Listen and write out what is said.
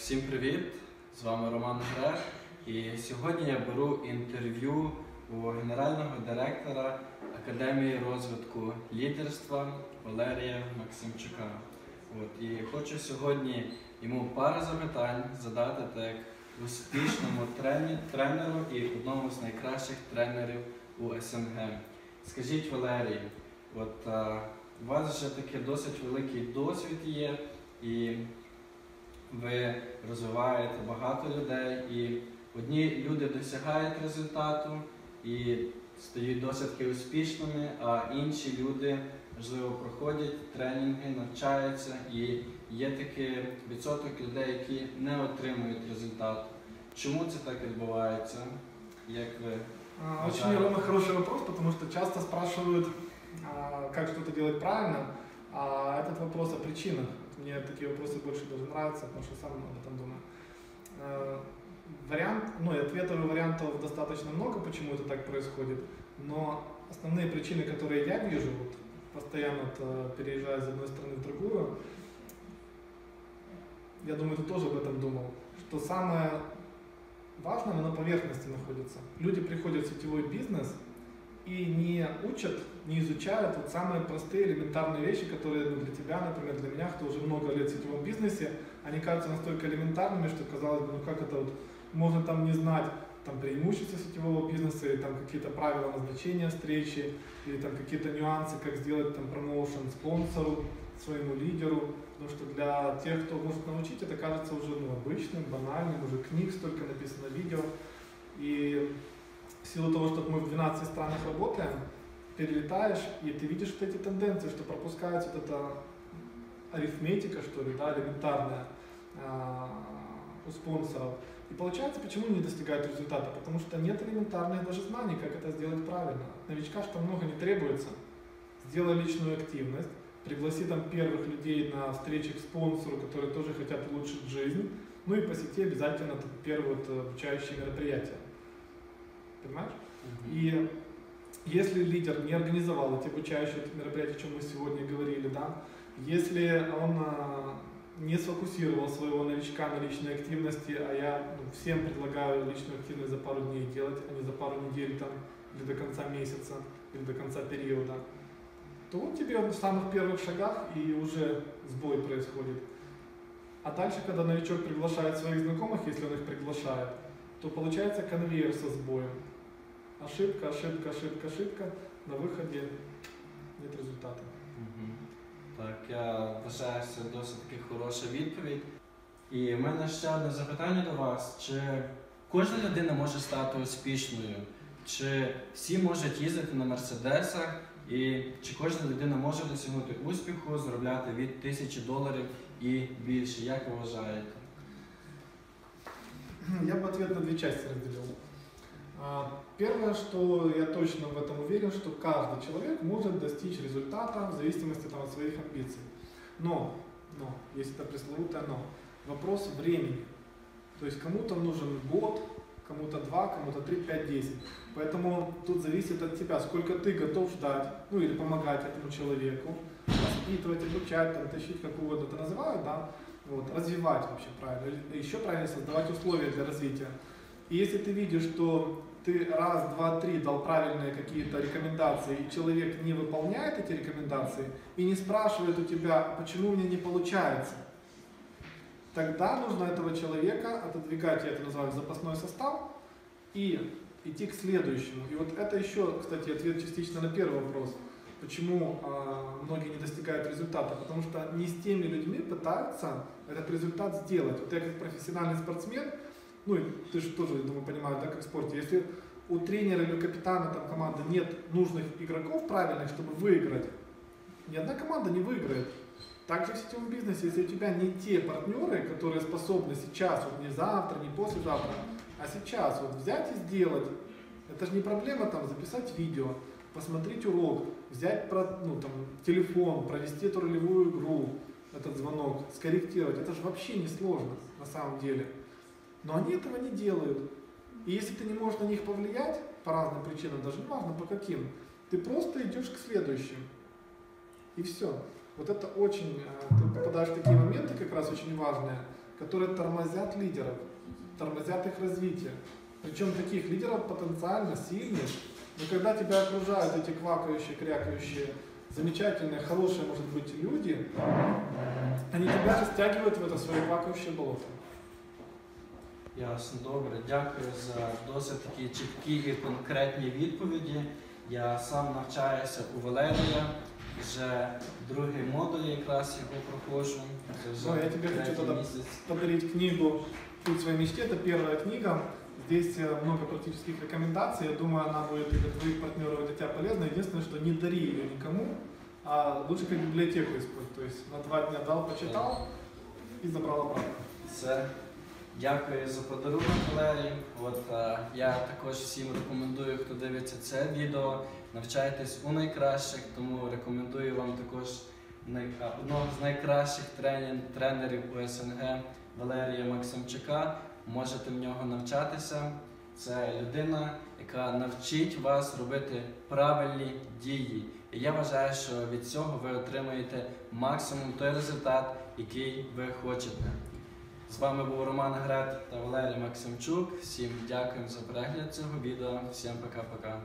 Всім привіт! З вами Роман Грек. І сьогодні я беру інтерв'ю у генерального директора Академії розвитку лідерства Валерія Максимчука. От, і хочу сьогодні йому пару запитань задати так успішному тренеру і одному з найкращих тренерів у СНГ. Скажіть, Валерій, от а, у вас вже таки досить великий досвід є, і ви розвиваєте багато людей, і одні люди досягають результату і стають досить успішними, а інші люди, можливо, проходять тренінги, навчаються, і є такий відсоток людей, які не отримують результату. Чому це так відбувається? Як ви? Очень. Рома, хороший вопрос, потому что часто спрашивают, как что-то делать правильно, а этот вопрос о причинах. Мне такие вопросы больше даже нравятся, потому что сам об этом думаю. Э, Вариант, ну и ответов и вариантов достаточно много, почему это так происходит, но основные причины, которые я вижу, вот, постоянно вот, э, переезжая из одной страны в другую, я думаю, ты тоже об этом думал, что самое важное оно на поверхности находится. Люди приходят в сетевой бизнес и не учат, не изучают вот самые простые элементарные вещи, которые ну, для тебя, например, для меня, кто уже много лет в сетевом бизнесе, они кажутся настолько элементарными, что казалось бы, ну как это вот, можно там не знать там преимущества сетевого бизнеса, или там какие-то правила назначения встречи, или там какие-то нюансы, как сделать там промоушен спонсору, своему лидеру, потому что для тех, кто может научить, это кажется уже ну, обычным, банальным, уже книг столько написано, видео. Силу того, что мы в 12 странах работаем, перелетаешь, и ты видишь вот эти тенденции, что пропускается вот эта арифметика, что ли, да, элементарная а, у спонсоров. И получается, почему не достигают результата? Потому что нет элементарных даже знаний, как это сделать правильно. От Новичка что много не требуется. Сделай личную активность, пригласи там первых людей на встречи к спонсору, которые тоже хотят улучшить жизнь, ну и посети обязательно там первые вот э, обучающие Понимаешь? И если лидер не организовал эти обучающие мероприятия, о чем мы сегодня говорили, да, если он а, не сфокусировал своего новичка на личной активности, а я ну, всем предлагаю личную активность за пару дней делать, а не за пару недель там, или до конца месяца, или до конца периода, то вот тебе в самых первых шагах и уже сбой происходит. А дальше, когда новичок приглашает своих знакомых, если он их приглашает, то получается конвейер со сбоем. Ошибка, ошибка, ошибка, ошибка, на выходе нет результата. Мгм. Так, я вважаю, що це досить таки хороша відповідь. І в мене ще одне запитання до вас: чи кожна людина може стати успішною? Чи всі можуть їздити на мерседесах? І чи кожна людина може досягнути успіху, заробляти від тисячі доларів і більше? Як ви вважаєте? Я бы ответ на две части разделил. А, Первое, что я точно в этом уверен, что каждый человек может достичь результата в зависимости там, от своих амбиций. Но, но, есть это пресловутое но, вопрос времени. То есть кому-то нужен год, кому-то два, кому-то три, пять, десять. Поэтому тут зависит от тебя, сколько ты готов ждать, ну или помогать этому человеку, воспитывать, обучать, там, тащить, как угодно это называют, да, вот, развивать вообще правильно, еще правильно создавать условия для развития. И если ты видишь, что ты раз, два, три дал правильные какие-то рекомендации, и человек не выполняет эти рекомендации, и не спрашивает у тебя, «А почему мне не получается, тогда нужно этого человека отодвигать, я это называю запасной состав, и идти к следующему. И вот это еще, кстати, ответ частично на первый вопрос. Почему а, многие не достигают результата? Потому что не с теми людьми пытаются этот результат сделать. Вот я как профессиональный спортсмен, ну и ты же тоже, я думаю, понимаешь, да, как в спорте, если у тренера или у капитана там команды нет нужных игроков правильных, чтобы выиграть, ни одна команда не выиграет. Также в сетевом бизнесе, если у тебя не те партнеры, которые способны сейчас, вот не завтра, не послезавтра, а сейчас вот взять и сделать, это же не проблема там записать видео, посмотреть урок, взять про- ну, там, телефон, провести эту ролевую игру, этот звонок, скорректировать. Это же вообще не сложно на самом деле. Но они этого не делают. И если ты не можешь на них повлиять по разным причинам, даже не важно по каким, ты просто идешь к следующим. И все. Вот это очень, э, ты попадаешь в такие моменты как раз очень важные, которые тормозят лидеров, тормозят их развитие. Причем таких лидеров потенциально сильных, но когда тебя окружают эти квакающие, крякающие, замечательные, хорошие, может быть, люди, они тебя же стягивают в это свое квакающее болото. Ясно, добре. Дякую за досить такі чіткі і конкретні відповіді. Я сам навчаюся у Валерія. Вже другий модуль якраз його проходжу. Це вже Ну, я тобі хочу третій тоді місяць. подарить книгу «Путь своей мечте». Это первая книга. Здесь много практических рекомендаций. Я думаю, она будет и для твоих партнеров, и для тебя полезна. Единственное, что не дари ее никому, а лучше как библиотеку используй. То есть на два дня дал, почитал и забрал обратно. Це дякую за подарунок, Валерій. От е, я також всім рекомендую, хто дивиться це відео. Навчайтесь у найкращих, тому рекомендую вам також най- одного з найкращих тренін- тренерів у СНГ Валерія Максимчука. Можете в нього навчатися. Це людина, яка навчить вас робити правильні дії. І я вважаю, що від цього ви отримаєте максимум той результат, який ви хочете. З вами був Роман Грет та Валерій Максимчук. Всім дякуємо за перегляд цього відео. Всім пока-пока.